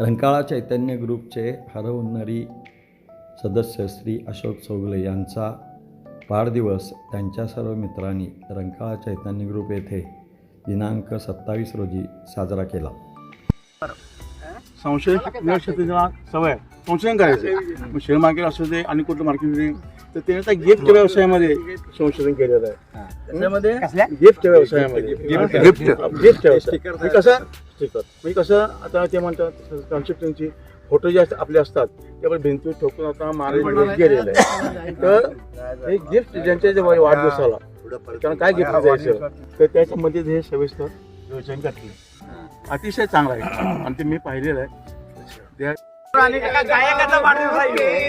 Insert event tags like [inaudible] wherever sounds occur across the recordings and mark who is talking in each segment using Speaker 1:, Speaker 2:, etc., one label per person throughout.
Speaker 1: रंकाळा चैतन्य ग्रुपचे हरवणारी सदस्य श्री अशोक चौगले यांचा वाढदिवस त्यांच्या सर्व मित्रांनी रंकाळा चैतन्य ग्रुप येथे दिनांक सत्तावीस रोजी साजरा केला.
Speaker 2: संशय सवय. संशयन करायचे. करायचं शेअर मार्केट असू दे आणि कुठलं मार्केट तर ते आता गिफ्ट व्यवसायामध्ये संशोधन केलेलं आहे. त्याच्यामध्ये गिफ्ट व्यवसायामध्ये. गिफ्ट गिफ्ट व्यवसाय कसं स्टिकर म्हणजे कसं आता ते म्हणतात कन्स्ट्रक्शनची फोटो जे आपले असतात ते आपण भिंतीवर ठोकून आता महाराज गेलेलं आहे. तर हे गिफ्ट ज्यांच्या जे वाढदिवसाला त्यांना काय गिफ्ट द्यायचं? तर त्याच्यामध्ये हे सविस्तर योजना घातली अतिशय चांगला आहे. आणि ते मी पाहिलेलं आहे. त्या-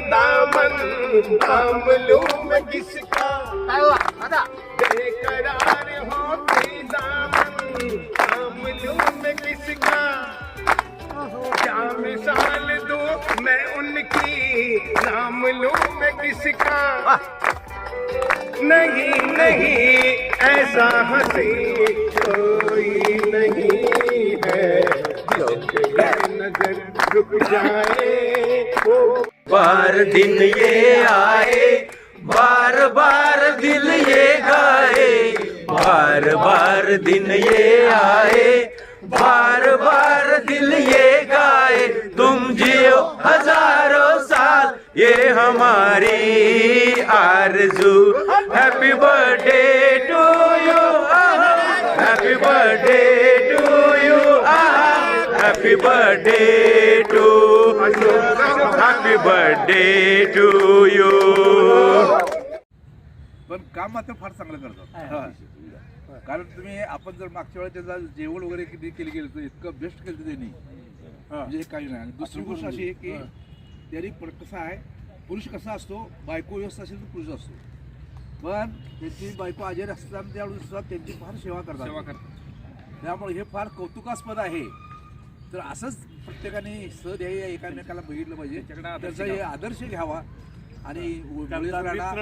Speaker 3: दामन थांबलो मैं किसका? बेकरार होती दामन थांबलो मैं किसका? क्या मिसाल दो मैं उनकी नाम लूं मैं किसका? नहीं नहीं ऐसा हंसी कोई नहीं है। जो कि नज़र रुक जाए। वो
Speaker 4: बार दिन ये आए, बार बार दिल ये गाए। बार बार दिन ये आए, बार बार दिल ये गाए। तुम जियो हज़ारों साल, ये हमारी आरज़ू। Happy birthday to you happy birthday happy birthday to happy birthday to you
Speaker 5: पण काम मात्र फार चांगलं करतात. हा. कारण तुम्ही आपण जर मागच्या वेळेला त्याचा जेवण वगैरे किती केली गेलं तर इतकं बेस्ट केलं त्यांनी. म्हणजे हे काही नाही. आणि दुसरी गोष्ट अशी आहे की त्यांनी पण कसं आहे पुरुष कसा असतो बायको व्यवस्था असेल तर पुरुष असतो. पण त्यांची बायको आजारी असताना त्यावेळेस सुद्धा त्यांची फार सेवा करतात. सेवा करतात. त्यामुळे हे फार कौतुकास्पद आहे. तर असंच प्रत्येकाने सदैव एकामेकाला बघितलं पाहिजे. त्याचा हे आदर्श घ्यावा. आणि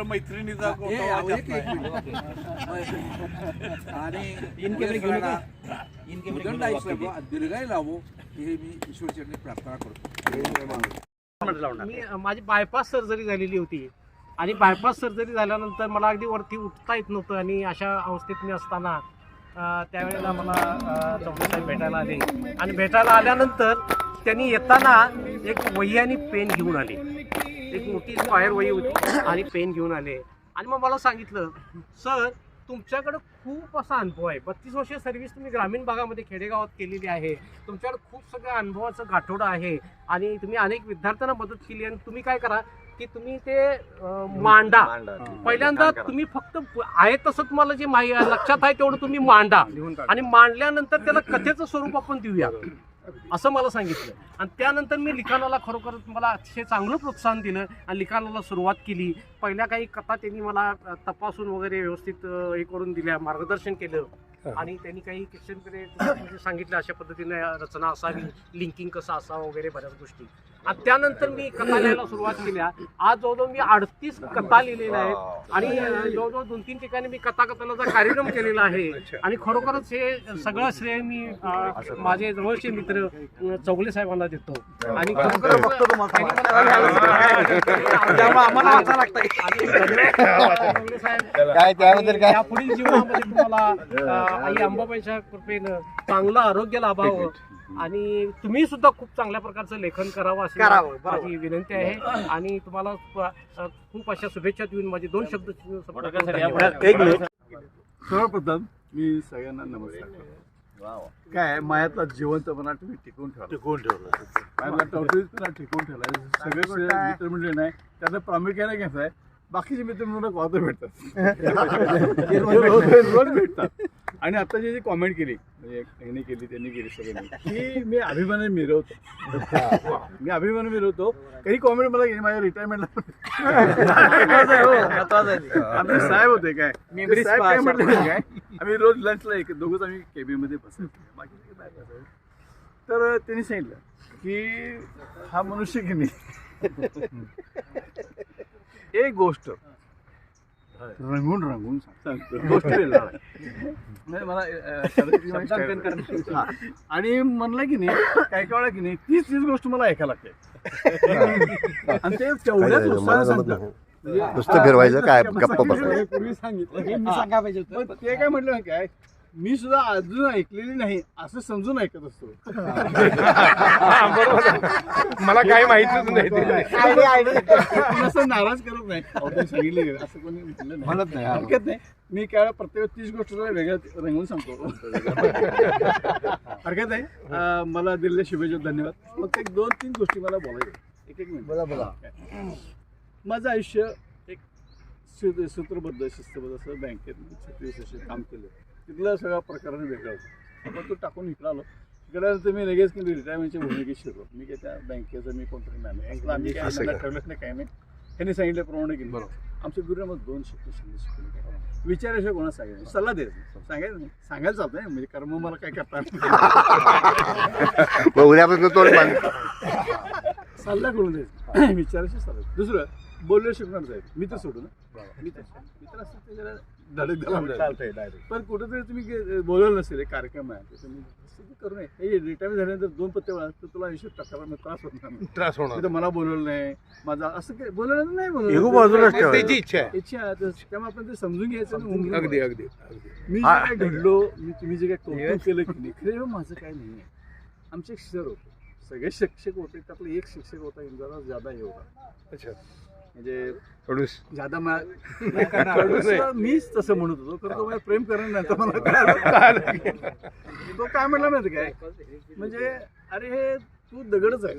Speaker 2: मैत्रिणीचा. [laughs]
Speaker 5: आणि दीर्घायु लावो हे मी ईश्वरचरणी प्रार्थना करतो.
Speaker 6: मी माझी बायपास सर्जरी झालेली होती. आणि बायपास सर्जरी झाल्यानंतर मला अगदी वरती उठता येत नव्हतं आणि अशा अवस्थेत मी असताना त्यावेळेला मला चौधरी साहेब भेटायला आले. आणि भेटायला आल्यानंतर त्यांनी येताना एक वही आणि पेन घेऊन आले. एक मोठी बाहेर वही होती आणि पेन घेऊन आले. आणि मग मला सांगितलं सर तुमच्याकडं खूप असा अनुभव आहे. बत्तीस वर्ष सर्व्हिस तुम्ही ग्रामीण भागामध्ये खेडेगावात केलेली आहे. तुमच्याकडे खूप सगळ्या अनुभवाचं गाठोडं आहे. आणि तुम्ही अनेक विद्यार्थ्यांना मदत केली आणि तुम्ही काय करा की तुम्ही ते अं, मांडा. पहिल्यांदा तुम्ही फक्त आहे तसं तुम्हाला जे माहि लक्षात आहे तेवढं तुम्ही मांडा. आणि मांडल्यानंतर त्याला कथेचं स्वरूप आपण देऊया. असं मला सांगितलं. आणि त्यानंतर मी लिखाणाला खरोखर मला अतिशय चांगलं प्रोत्साहन दिलं आणि लिखाणाला सुरुवात केली. पहिल्या काही कथा त्यांनी मला अ, तपासून वगैरे व्यवस्थित अ, हे करून दिल्या मार्गदर्शन केलं. आणि त्यांनी काही क्वेश्चन म्हणजे सांगितलं अशा पद्धतीने रचना असावी लिंकिंग कसं असावं वगैरे बऱ्याच गोष्टी. आणि त्यानंतर मी कथा लिहायला सुरुवात केल्या आज जवळजवळ मी अडतीस कथा लिहिलेल्या आहेत. आणि जवळजवळ दोन तीन ठिकाणी मी कथा कथनाचा कार्यक्रम केलेला आहे. आणि खरोखरच हे सगळं श्रेय मी माझे जवळचे मित्र चौगले साहेबांना देतो. आणि या पुढील जीवनामध्ये तुम्हाला आई अंबाबाईच्या कृपेनं चांगलं आरोग्य लाभावं. आणि तुम्ही सुद्धा खूप चांगल्या प्रकारचं लेखन करावं अशी माझी विनंती आहे. आणि तुम्हाला अ, खूप अशा शुभेच्छा देऊन माझे दोन शब्द धन्यवाद.
Speaker 2: एक मिनिट. सर्वप्रथम मी सगळ्यांना नमस्कार करतो. काय आहे, मायातला जिवंतपणा तुम्ही टिकवून ठेवा. टिकवून ठेवला. मायातला टवटवीतपणा टिकवून ठेवला सगळे मित्रमंडळी नाही. त्यांना प्रामुख्याने घ्यायचं आहे बाकीचे मित्रमंडळ वाद भेटतात. [laughs] रोज भेटतात. आणि आता जे कॉमेंट केली म्हणजे यांनी केली त्यांनी केली सगळ्यांनी [laughs] की मी अभिमानाने मिरवतो. [laughs] मी अभिमान मिरवतो. काही कॉमेंट मला केली माझ्या रिटायरमेंटला आम्ही [laughs] साहेब होते काय? साहेब काय म्हटलं काय? आम्ही रोज लंचला एक दोघंच आम्ही केबिनमध्ये बसायचो बाकी. तर त्यांनी सांगितलं की हा मनुष्य की नाही? एक गोष्ट. रंगून रंगून मला. आणि म्हणलं की नाही काय काय वेळा की नाही तीच तीच गोष्ट मला ऐकायला लागते. आणि ते तेवढ्याच उत्साहाने सांगतात. म्हणजे
Speaker 7: नुसतं फिरवायचं काय गप्प.
Speaker 2: वेळी पूर्वी सांगितलं. सांगा पाहिजे पण ते काय म्हटलं काय मी सुद्धा अजून ऐकलेली नाही असं समजून ऐकत असतो.
Speaker 8: मला काय माहितीच नाही
Speaker 2: असं नाराज करत नाही. अहो, ते सांगितलं गेलं, असं कोणी म्हटलं नाही.
Speaker 7: म्हणत नाही
Speaker 2: हरकत नाही. मी काय प्रत्येक तीस गोष्टीला वेगळ्या रंगवून सांगतो. हरकत नाही. अं, मला दिलेल्या शुभेच्छा धन्यवाद. मग एक दोन तीन गोष्टी मला बोलायच्या. एक एक मिनिट. बोला बोला. माझं आयुष्य एक सु- सूत्रबद्ध शिस्तबद्ध असं बँकेत मी छत्तीस वर्ष काम केलं. तिथलं सगळ्या प्रकाराने वेगळं होतं. पण तो टाकून इकडं आलो. इकडे मी लगेच की रिटायरमेंटच्या भूमिकेत शिरलो. मी काय त्या बँकेचं मी कोणतरी असलं आम्ही काय? ठरवलंच नाही काय? नाही त्यांनी सांगितल्याप्रमाणे की बरोबर. आमच्या गुरुमध्ये दोन शब्द शिकवले. काय विचाराशिवाय कोणाला सांगायचं. सल्ला द्यायचा नाही. सांगायचं नाही. सांगायला चालतं नाही म्हणजे कर्म मला काय करता
Speaker 7: मग उद्यापासून बांध
Speaker 2: सल्ला करून द्यायचा विचाराशी सल्ला दुसरं बोललं शिकणार जाईल मी तर सोडू ना. मी तर मित्र असतात ते धडक
Speaker 9: चालतंय डायरेक्ट.
Speaker 2: पण कुठेतरी तुम्ही बोलवलं नसेल एक कार्यक्रम आहे. तर तुम्ही करू नये. हे रिटायरमेंट झाल्यानंतर दोन पत्ते तर तुला आयुष्यात टक्कर त्रास होणार नाही.
Speaker 8: त्रास होणार
Speaker 2: तिथं मला बोलवलं नाही. माझा असं काय बोलवलं नाही बोलवलं.
Speaker 8: त्याची इच्छा आहे.
Speaker 2: इच्छा आहे. तर त्यामुळे आपण ते समजून घ्यायचं
Speaker 8: अगदी. अगदी अगदी.
Speaker 2: मी जे काय घडलो मी तुम्ही जे काय कौतुक केलं की नाही [laughs] खरं माझं काय नाही आहे. आमचे एक सर होते. सगळे शिक्षक होते त्यातला एक शिक्षक होता जरा ज्यादा हे होता
Speaker 8: अच्छा.
Speaker 2: म्हणजे
Speaker 8: कडूस
Speaker 2: ज्यादा मा- [laughs] मीच तसं म्हणत होतो खरं तो मला प्रेम करणार नाही तर मला [laughs] कळालं. तो काय म्हणला माहिती काय? म्हणजे अरे हे तू दगडच आहे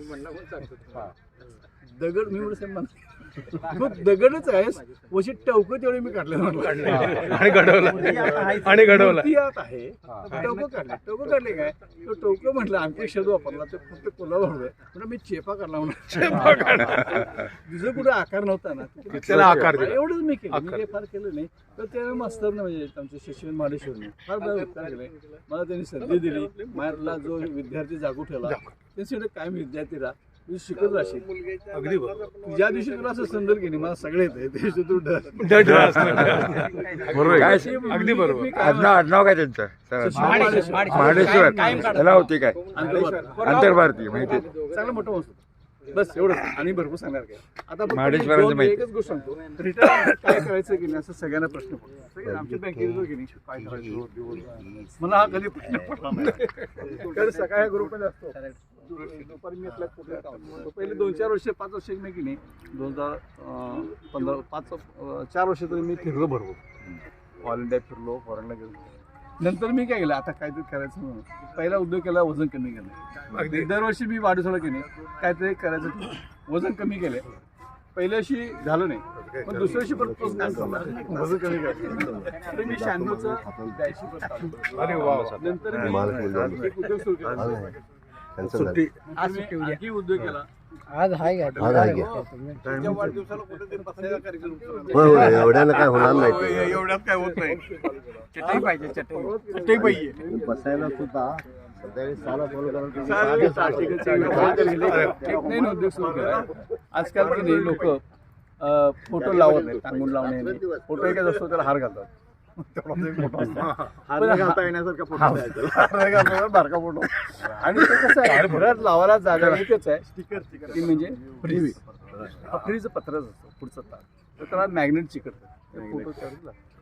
Speaker 2: दगड मी म्हणून म्हणतो मग दगडच आहेस. वशी टवकं तेवढे मी काढले
Speaker 8: आणि घडवला. आणि घडवला.
Speaker 2: आत आहे. टोकं काढले काढले काय? तो टोकं म्हटलं एक शब्द वापरला तर फक्त कोल्हापूर म्हणजे मी चेपा काढला म्हणून. तुझं कुठं आकार नव्हता ना.
Speaker 8: त्याला आकार.
Speaker 2: एवढंच मी केलं. मी फार केलं नाही. तर त्यावेळी मास्तरनं म्हणजे आमचे शिक्षण माडेश्वरने. फार बरं उपकार केले मला त्यांनी संधी दिली. माझ्यातला जो विद्यार्थी जागू ठेवला त्यांच्याकडे कायम विद्यार्थी तू शिकत राहशील
Speaker 8: अगदी बरोबर.
Speaker 2: ज्या दिवशी तुला असं संदर्भ केली मला सगळे येते तू. [laughs]
Speaker 8: बरोबर आहे.
Speaker 2: मी-
Speaker 8: अगदी बरोबर.
Speaker 2: मी काय-
Speaker 7: आडनाव आडनाव काय त्यांचं. महाडेश्वर त्याला होती काय?
Speaker 2: आंतरभारत.
Speaker 7: आंतरभारती माहिती
Speaker 2: चांगलं मोठं मस्त बस एवढं आणि भरपूर सांगणार काय? आता
Speaker 7: महाडेश्वराचं.
Speaker 2: एकच गोष्ट सांगतो. रिटायर काय करायचं की नाही असं सगळ्यांना प्रश्न पडतो. सगळे आमच्या बँकेत जो की नाही काय करायचं मला हा कधी प्रश्न पडला नाही. कारण सकाळी ग्रुपमध्ये असतो. पहिले दोन चार वर्ष पाच वर्ष मी की नाही दोन हजार पंधरा पाच चार वर्ष तरी मी फिरलो भरपूर. ऑल इंडिया फिरलो फॉरेनला गेलो. नंतर मी काय केलं? आता काहीतरी करायचं म्हणून. पहिला उद्योग केला वजन कमी केलं.
Speaker 8: अगदी.
Speaker 2: दरवर्षी मी वाढवलं की नाही काहीतरी करायचं. वजन कमी केले. पहिल्या वर्षी झालं नाही. पण दुसऱ्या वर्षी परत तोच काम. केला. वजन कमी केलं. मी शहाण्णवचं नंतर उद्योग सुरू केला.
Speaker 7: सुट्टी.
Speaker 2: आज उद्योग केला.
Speaker 10: आज हाय का
Speaker 7: आज. होय होय काय होणार नाही ते.
Speaker 2: एवढ्यात काय होत नाही. चटई पाहिजे चटई. चटई पाहिजे.
Speaker 7: बसायला सुद्धा चालू
Speaker 2: नवीन उद्योग सुरू केला. आजकाल की नाही लोक फोटो लावत नाही टांगून लावणे फोटो एकच असतो त्याला हार घालतात. तेवढाच एक फोटो असतो. पण घालता येण्यासारखा फोटो. बारका फोटो आणि ते कसं आहे घरात लावायला जागा एकच आहे. स्टिकर ती म्हणजे फ्री फ्रीचं पत्रच असतं पुढचं तार तर त्याला मॅग्नेट चिकटतं फोटो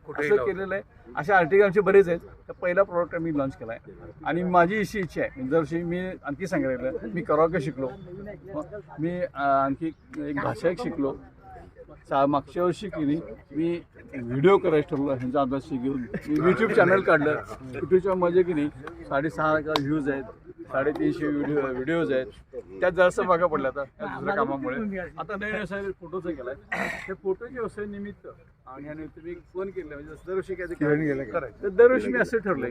Speaker 2: असं केलेलं आहे. असे आर्टिकल आमचे बरेच आहेत. तर पहिला प्रॉडक्ट मी लॉन्च केला आहे आणि माझी अशी इच्छा आहे. म्हणजे दरवर्षी मी आणखी सांगायला मी करावं शिकलो. मी अं, आणखी एक भाषा एक शिकलो. चा मागच्या वर्षी की नाही मी व्हिडिओ करायचं ठरवलं ह्यांचा आदर्श घेऊन. मी यूट्यूब चॅनल काढलं. यूट्यूबच्या मध्ये की नाही साडेसहा हजार व्ह्यूज आहेत साडेतीनशे व्हिडिओ व्हिडिओज आहेत. त्यात जास्त भागा पडल्या आता त्या दुसऱ्या कामामुळे. आता नवीन व्यवसाय फोटोचा केलाय. त्या फोटोच्या व्यवसाय निमित्त आणि यानिमित्त मी फोन केलं म्हणजे दरवर्षी काय करायचं तर दरवर्षी मी असं ठरलंय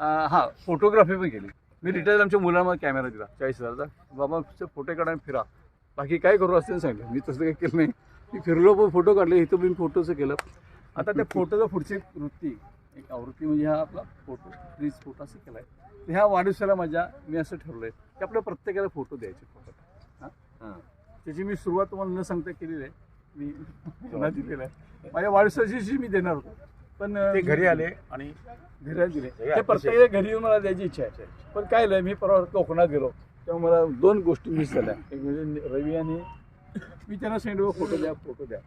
Speaker 2: हा फोटोग्राफी पण केली. मी रिटायर आमच्या मुलांना कॅमेरा दिला चाळीस हजारचा. बाबा फोटो काढा फिरा. बाकी काय करू असं सांगितलं. मी तसं काही केलं नाही. मी फिरलो पण फोटो काढले इथं मी फोटोचं केलं. आता त्या फोटोचं पुढची वृत्ती एक आवृत्ती म्हणजे हा आपला फोटो प्लीज फोटो असं केला आहे ह्या वाढदिवसाला माझ्या मी असं ठरलं आहे की आपल्या प्रत्येकाला फोटो द्यायचे फोटो. हां? त्याची मी सुरुवात तुम्हाला न सांगता केलेली आहे. मी पुन्हा दिलेला आहे. माझ्या वाढदिवसाची मी देणार होतो. पण
Speaker 8: ते घरी आले आणि
Speaker 2: घरी दिले ते प्रत्येक घरी येऊन मला द्यायची इच्छा आहे. पण काय झालं मी परवा कोकणात गेलो. तेव्हा मला दोन गोष्टी मिस झाल्या. एक म्हणजे रवी आणि मी त्यांना सांगितलं फोटो द्या फोटो द्या.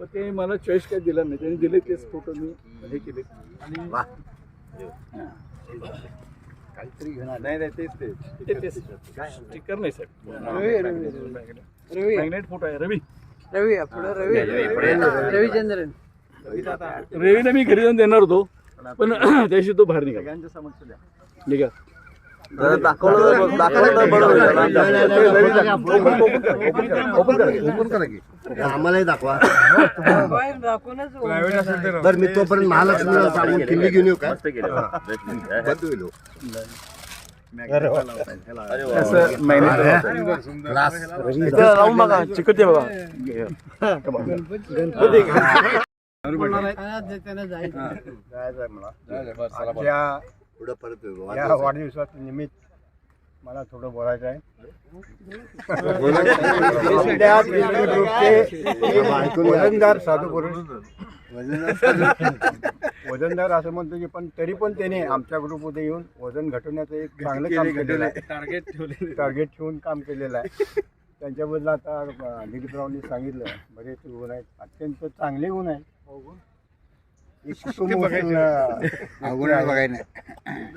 Speaker 2: पण ते मला चॉईस काय दिला नाही. त्यांनी दिले तेच फोटो मी हे केले. आणि काहीतरी घेणार. नाही नाही तेच ते तेच. स्टिकर नाही साहेब. मॅग्नेट फोटो आहे रवी. रवीला मी घरी जाऊन देणार होतो पण त्याशी तो बाहेर निघाला. निघा.
Speaker 7: आम्हालाही दाखवा. बरं मी तोपर्यंत महालक्ष्मीला सांगून किल्ली घेऊन येऊ का? हो.
Speaker 2: राहून बघा चिकट बघा.
Speaker 9: आजच्या
Speaker 7: पुढं परत
Speaker 9: वाढदिवसाच्या निमित्त मला थोडं बोलायचं आहे. आपल्या बिजली ग्रुपचे वजनदार साधू पुरुष वजनदार असं म्हणतो की पण तरी पण त्याने आमच्या ग्रुपमध्ये येऊन वजन घटवण्याचं एक चांगलं काम केलेलं आहे.
Speaker 2: टार्गेट ठेवले
Speaker 9: टार्गेट ठेवून काम केलेलं आहे. त्यांच्याबद्दल आता दिलीपरावनी सांगितलं. बरेच गुण आहेत. अत्यंत चांगले गुण आहेत. एक सुमोहन, अं,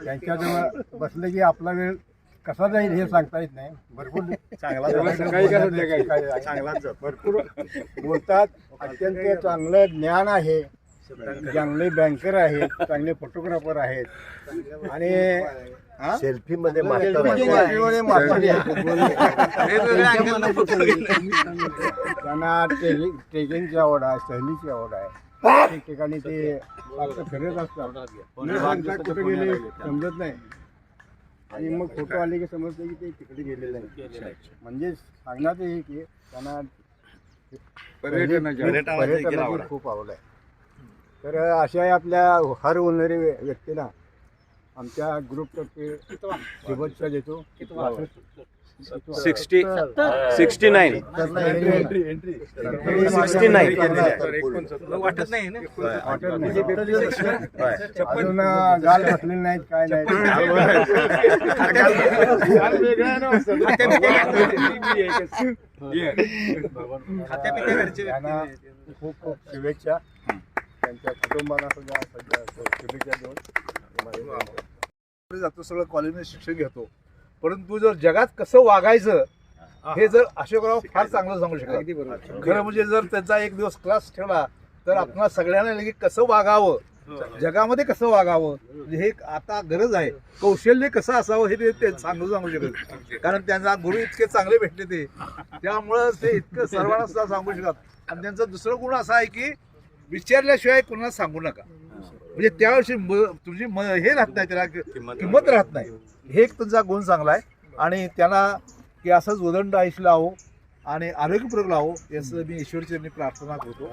Speaker 9: त्यांच्याजवळ बसलं की आपला वेळ कसा जाईल हे सांगता येत नाही. भरपूर चांगला भरपूर बोलतात अत्यंत चांगलं ज्ञान आहे. चांगले बँकर आहेत चांगले फोटोग्राफर आहेत. आणि?
Speaker 7: सेल्फी मध्ये आहे.
Speaker 9: त्यांना ट्रेकिंग ट्रेकिंगची आवड आहे सहलीची आवड आहे. ठिकठिकाणी ते फिरत असतात. न सांगता कुठे गेले समजत नाही. आणि मग फोटो आले की समजतं की ते तिकडे गेलेले आहे म्हणजे सांगण्यात हे की त्यांना पर्यटनाची खूप आवड आहे. तर अशा आपल्या हर होणारे व्यक्तीला आमच्या ग्रुपतर्फे शुभेच्छा देतो.
Speaker 4: Sixty sixty nine. Sixty nine.
Speaker 2: वाटत नाही ना
Speaker 9: अजून गाल बसलेले नाहीत काय नाही त्यांना खूप खूप शुभेच्छा त्यांच्या कुटुंबाला सुद्धा सध्या शुभेच्छा देऊन
Speaker 10: जातो सगळं कॉलेजमध्ये शिक्षण घेतो. परंतु जर जगात कसं वागायचं हे. जर अशोकराव फार चांगलं सांगू शकतात खरं म्हणजे जर त्याचा एक दिवस क्लास ठेवला तर आपणा सगळ्यांना लगेच कसं वागावं? जगामध्ये कसं वागावं? म्हणजे हे आता गरज आहे. कौशल्य कसं असावं हे ते- ते सांगू सांगू शकत कारण त्यांचा गुरु इतके चांगले भेटले ते. त्यामुळं ते इतकं सर्वांना सुद्धा सांगू शकतात आणि त्यांचा दुसरं गुण असा आहे की विचारल्याशिवाय कोणाला सांगू नका. म्हणजे त्याविषयी तुमची म- हे राहत नाही त्याला किंमत राहत नाही. हे एक तुमचा गुण चांगला आहे. आणि त्यांना की असंच उदंड आयुष्य लावो आणि आरोग्यपूर्वक लावो याचं मी ईश्वरचरणी प्रार्थना करतो.